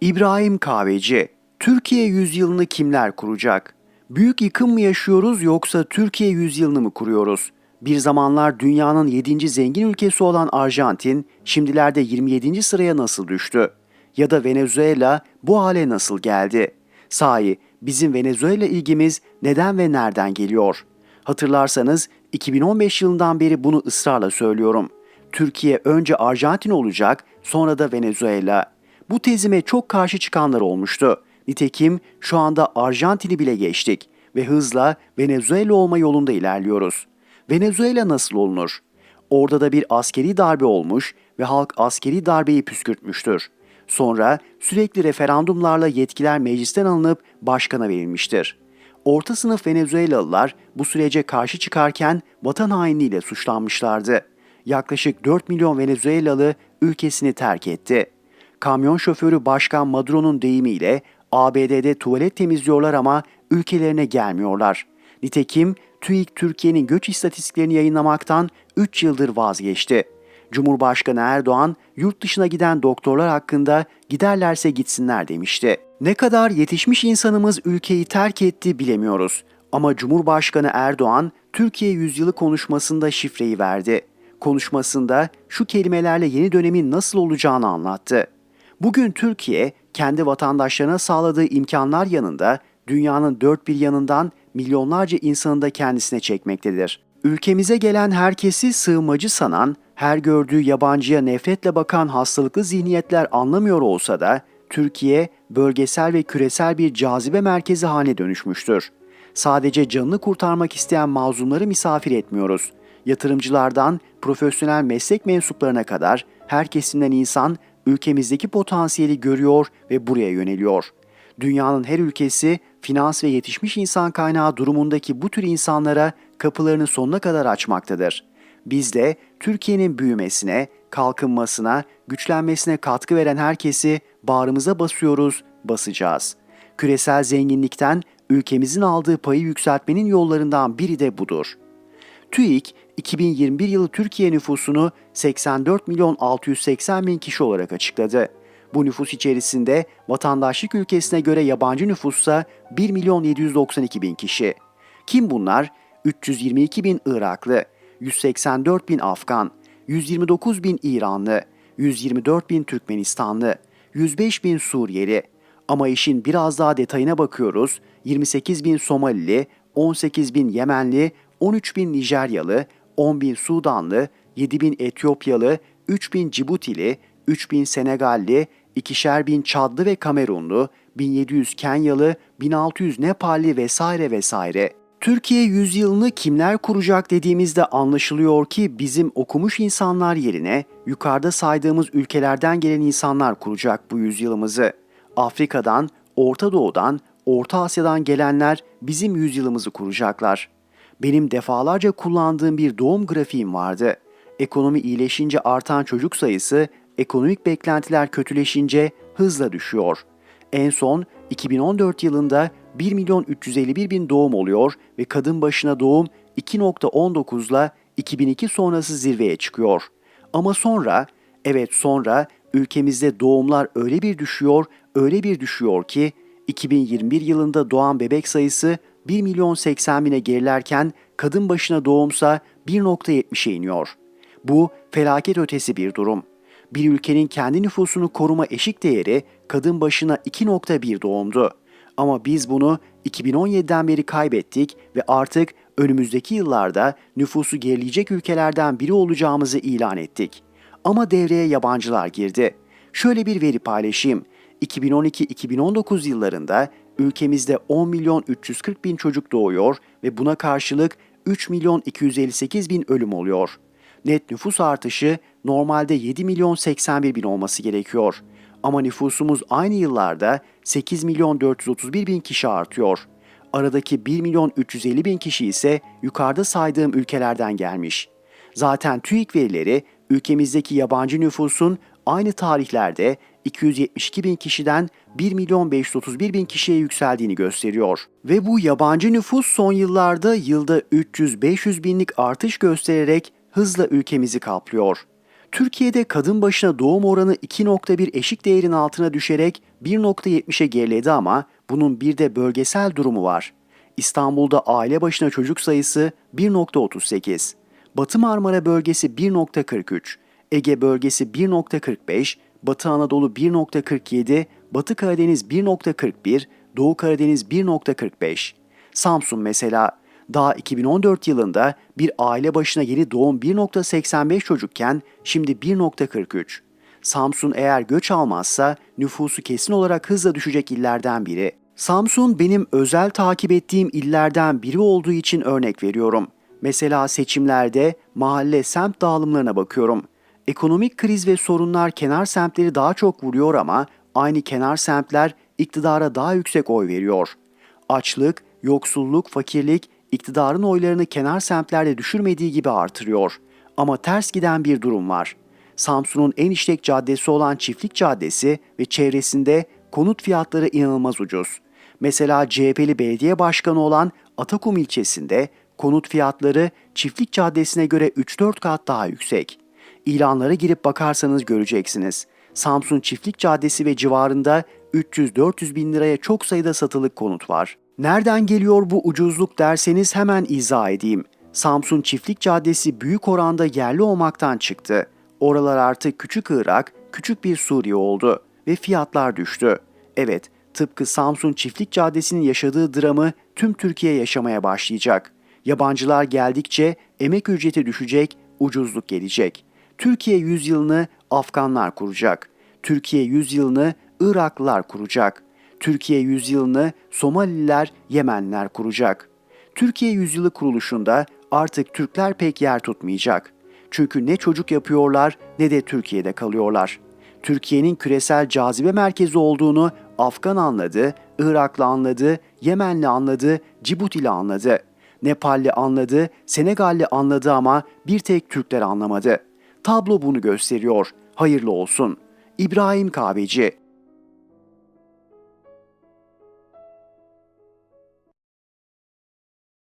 İbrahim Kahveci, Türkiye yüzyılını kimler kuracak? Büyük yıkım mı yaşıyoruz yoksa Türkiye yüzyılını mı kuruyoruz? Bir zamanlar dünyanın 7. zengin ülkesi olan Arjantin, şimdilerde 27. sıraya nasıl düştü? Ya da Venezuela bu hale nasıl geldi? Sahi bizim Venezuela ilgimiz neden ve nereden geliyor? Hatırlarsanız 2015 yılından beri bunu ısrarla söylüyorum. Türkiye önce Arjantin olacak, sonra da Venezuela. Bu tezime çok karşı çıkanlar olmuştu. Nitekim şu anda Arjantin'i bile geçtik ve hızla Venezuela olma yolunda ilerliyoruz. Venezuela nasıl olunur? Orada da bir askeri darbe olmuş ve halk askeri darbeyi püskürtmüştür. Sonra sürekli referandumlarla yetkiler meclisten alınıp başkana verilmiştir. Orta sınıf Venezuelalılar bu sürece karşı çıkarken vatan hainliğiyle suçlanmışlardı. Yaklaşık 4 milyon Venezuelalı ülkesini terk etti. Kamyon şoförü Başkan Maduro'nun deyimiyle ABD'de tuvalet temizliyorlar ama ülkelerine gelmiyorlar. Nitekim TÜİK Türkiye'nin göç istatistiklerini yayınlamaktan 3 yıldır vazgeçti. Cumhurbaşkanı Erdoğan yurt dışına giden doktorlar hakkında giderlerse gitsinler demişti. Ne kadar yetişmiş insanımız ülkeyi terk etti bilemiyoruz. Ama Cumhurbaşkanı Erdoğan Türkiye yüzyılı konuşmasında şifreyi verdi. Konuşmasında şu kelimelerle yeni dönemin nasıl olacağını anlattı. Bugün Türkiye kendi vatandaşlarına sağladığı imkanlar yanında dünyanın dört bir yanından milyonlarca insanı da kendisine çekmektedir. Ülkemize gelen herkesi sığınmacı sanan, her gördüğü yabancıya nefretle bakan hastalıklı zihniyetler anlamıyor olsa da Türkiye bölgesel ve küresel bir cazibe merkezi haline dönüşmüştür. Sadece canını kurtarmak isteyen mazlumları misafir etmiyoruz. Yatırımcılardan profesyonel meslek mensuplarına kadar her kesimden insan ülkemizdeki potansiyeli görüyor ve buraya yöneliyor. Dünyanın her ülkesi finans ve yetişmiş insan kaynağı durumundaki bu tür insanlara kapılarını sonuna kadar açmaktadır. Biz de Türkiye'nin büyümesine, kalkınmasına, güçlenmesine katkı veren herkesi bağrımıza basıyoruz, basacağız. Küresel zenginlikten ülkemizin aldığı payı yükseltmenin yollarından biri de budur. TÜİK 2021 yılı Türkiye nüfusunu 84 milyon 680 bin kişi olarak açıkladı. Bu nüfus içerisinde vatandaşlık ülkesine göre yabancı nüfussa 1 milyon 792 bin kişi. Kim bunlar? 322 bin Iraklı, 184 bin Afgan, 129 bin İranlı, 124 bin Türkmenistanlı, 105 bin Suriyeli. Ama işin biraz daha detayına bakıyoruz. 28 bin Somalili, 18 bin Yemenli, 13 bin Nijeryalı, 10 bin Sudanlı, 7 bin Etiyopyalı, 3 bin Cibutili, 3 bin Senegalli, ikişer bin Çadlı ve Kamerunlu, 1700 Kenyalı, 1600 Nepalli vesaire vesaire. Türkiye yüzyılını kimler kuracak dediğimizde anlaşılıyor ki bizim okumuş insanlar yerine yukarıda saydığımız ülkelerden gelen insanlar kuracak bu yüzyılımızı. Afrika'dan, Orta Doğu'dan, Orta Asya'dan gelenler bizim yüzyılımızı kuracaklar. Benim defalarca kullandığım bir doğum grafiğim vardı. Ekonomi iyileşince artan çocuk sayısı, ekonomik beklentiler kötüleşince hızla düşüyor. En son 2014 yılında 1 milyon 351 bin doğum oluyor ve kadın başına doğum 2.19 ile 2002 sonrası zirveye çıkıyor. Ama sonra, evet sonra ülkemizde doğumlar öyle bir düşüyor, öyle bir düşüyor ki 2021 yılında doğan bebek sayısı 1 milyon 80 bine gerilerken kadın başına doğumsa 1.70'e iniyor. Bu felaket ötesi bir durum. Bir ülkenin kendi nüfusunu koruma eşik değeri kadın başına 2.1 doğumdu. Ama biz bunu 2017'den beri kaybettik ve artık önümüzdeki yıllarda nüfusu gerileyecek ülkelerden biri olacağımızı ilan ettik. Ama devreye yabancılar girdi. Şöyle bir veri paylaşayım. 2012-2019 yıllarında ülkemizde 10 milyon 340 bin çocuk doğuyor ve buna karşılık 3 milyon 258 bin ölüm oluyor. Net nüfus artışı normalde 7 milyon 81 bin olması gerekiyor. Ama nüfusumuz aynı yıllarda 8 milyon 431 bin kişi artıyor. Aradaki 1 milyon 350 bin kişi ise yukarıda saydığım ülkelerden gelmiş. Zaten TÜİK verileri ülkemizdeki yabancı nüfusun aynı tarihlerde 272 bin kişiden 1 milyon 531 bin kişiye yükseldiğini gösteriyor. Ve bu yabancı nüfus son yıllarda yılda 300-500 binlik artış göstererek hızla ülkemizi kaplıyor. Türkiye'de kadın başına doğum oranı 2.1 eşik değerin altına düşerek 1.70'e geriledi ama bunun bir de bölgesel durumu var. İstanbul'da aile başına çocuk sayısı 1.38, Batı Marmara bölgesi 1.43, Ege bölgesi 1.45, Batı Anadolu 1.47, Batı Karadeniz 1.41, Doğu Karadeniz 1.45. Samsun mesela daha 2014 yılında bir aile başına yeni doğum 1.85 çocukken şimdi 1.43. Samsun eğer göç almazsa nüfusu kesin olarak hızla düşecek illerden biri. Samsun benim özel takip ettiğim illerden biri olduğu için örnek veriyorum. Mesela seçimlerde mahalle semt dağılımlarına bakıyorum. Ekonomik kriz ve sorunlar kenar semtleri daha çok vuruyor ama aynı kenar semtler iktidara daha yüksek oy veriyor. Açlık, yoksulluk, fakirlik iktidarın oylarını kenar semtlerde düşürmediği gibi artırıyor. Ama ters giden bir durum var. Samsun'un en işlek caddesi olan Çiftlik Caddesi ve çevresinde konut fiyatları inanılmaz ucuz. Mesela CHP'li belediye başkanı olan Atakum ilçesinde konut fiyatları Çiftlik Caddesi'ne göre 3-4 kat daha yüksek. İlanlara girip bakarsanız göreceksiniz. Samsun Çiftlik Caddesi ve civarında 300-400 bin liraya çok sayıda satılık konut var. Nereden geliyor bu ucuzluk derseniz hemen izah edeyim. Samsun Çiftlik Caddesi büyük oranda yerli olmaktan çıktı. Oralar artık küçük Irak, küçük bir Suriye oldu ve fiyatlar düştü. Evet, tıpkı Samsun Çiftlik Caddesi'nin yaşadığı dramı tüm Türkiye yaşamaya başlayacak. Yabancılar geldikçe emek ücreti düşecek, ucuzluk gelecek. Türkiye yüzyılını Afganlar kuracak. Türkiye yüzyılını Iraklılar kuracak. Türkiye yüzyılını Somalililer, Yemenliler kuracak. Türkiye yüzyılı kuruluşunda artık Türkler pek yer tutmayacak. Çünkü ne çocuk yapıyorlar ne de Türkiye'de kalıyorlar. Türkiye'nin küresel cazibe merkezi olduğunu Afgan anladı, Iraklı anladı, Yemenli anladı, Cibutili anladı. Nepalli anladı, Senegalli anladı ama bir tek Türkler anlamadı. Tablo bunu gösteriyor. Hayırlı olsun. İbrahim Kahveci